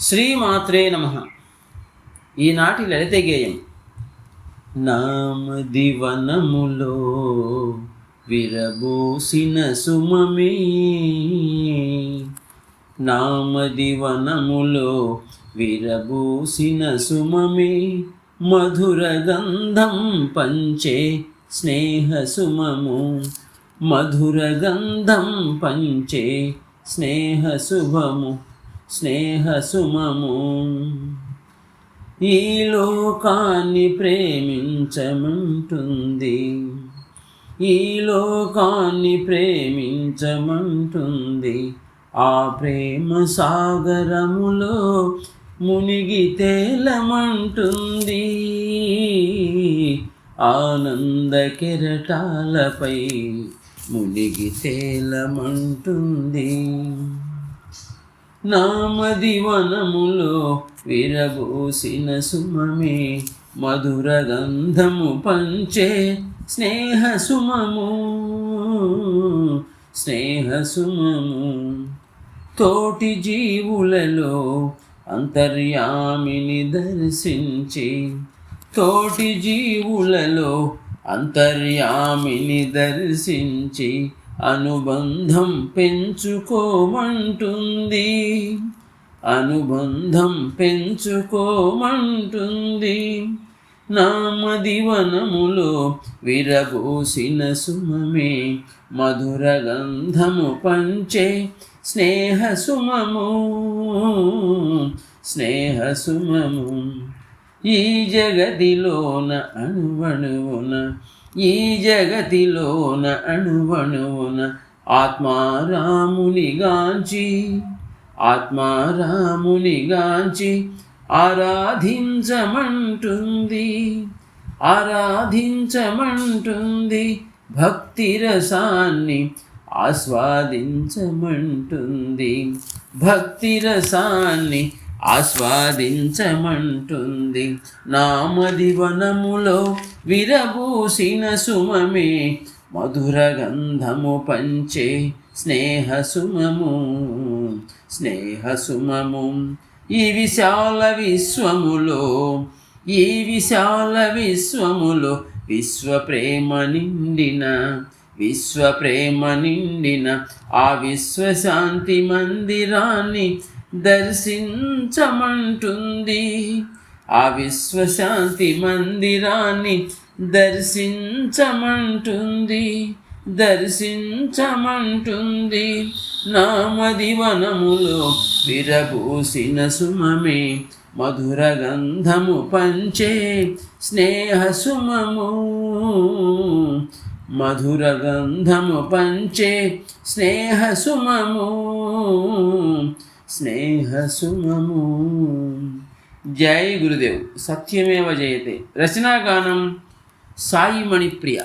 శ్రీమాత్రే నమ. ఈనాటి లలిత గేయం నామదివనములో విరబోసిన సుమమే. నామదివనములో విరబోసిన సుమమే. మధుర గంధం పంచే స్నేహ సుమము. మధుర గంధం పంచే స్నేహ శుభము స్నేహ సుమము ఈ లోకాన్ని ప్రేమించమంటుంది. ఈ లోకాన్ని ప్రేమించమంటుంది. ఆ ప్రేమ సాగరములో మునిగి తేలమంటుంది. ఆనంద కెరటాలపై మునిగి తేలమంటుంది. నామదివనములో విరబోసిన సుమమే మధుర గంధము పంచే స్నేహ సుమము స్నేహ సుమము. తోటి జీవులలో అంతర్యామిని దర్శించి తోటి జీవులలో అంతర్యామిని దర్శించి అనుబంధం పెంచుకోమంటుంది. అనుబంధం పెంచుకోమంటుంది. నామదివనములో విరబోసిన సుమమే మధుర గంధము పంచే స్నేహ సుమము స్నేహ సుమము ఈ జగదిలోన అణువణువున ఈ జగతిలోన అణువణువున ఆత్మారామునిగాంచి ఆత్మారామునిగాంచి ఆరాధించమంటుంది ఆరాధించమంటుంది భక్తి రసాన్ని ఆస్వాదించమంటుంది భక్తి రసాన్ని ఆస్వాదించమంటుంది. నామదివనములో విరబూసిన సుమమే మధుర గంధము పంచే స్నేహ సుమము స్నేహ సుమము. ఈ విశాల విశ్వములో ఈ విశాల విశ్వములో విశ్వ ప్రేమ నిండిన విశ్వ ప్రేమ నిండిన ఆ విశ్వశాంతి మందిరాన్ని దర్శించమంటుంది. ఆ విశ్వశాంతి మందిరాన్ని దర్శించమంటుంది దర్శించమంటుంది. నామదివనములో విరబూసిన సుమమే మధుర గంధము పంచే స్నేహ సుమము. మధుర గంధము పంచే స్నేహ సుమము. స్నేహ సుమము. జై గురుదేవ్. సత్యమేవ జయతే. రచనాగానం సాయి మణిప్రియ.